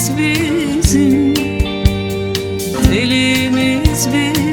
Telimiz bizim, telimiz bizim.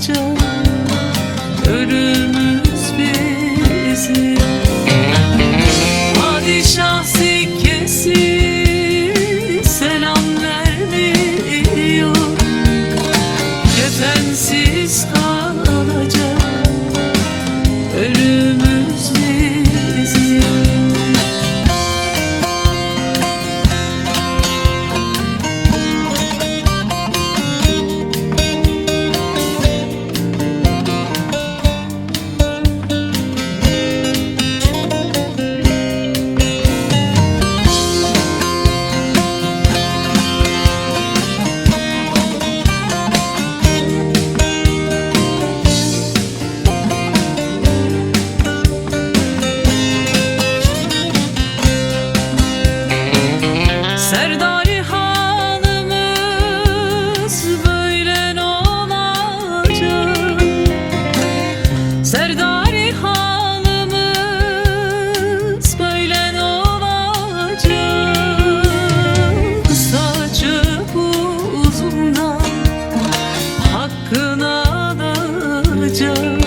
kalacak Ölümümüz bizi 着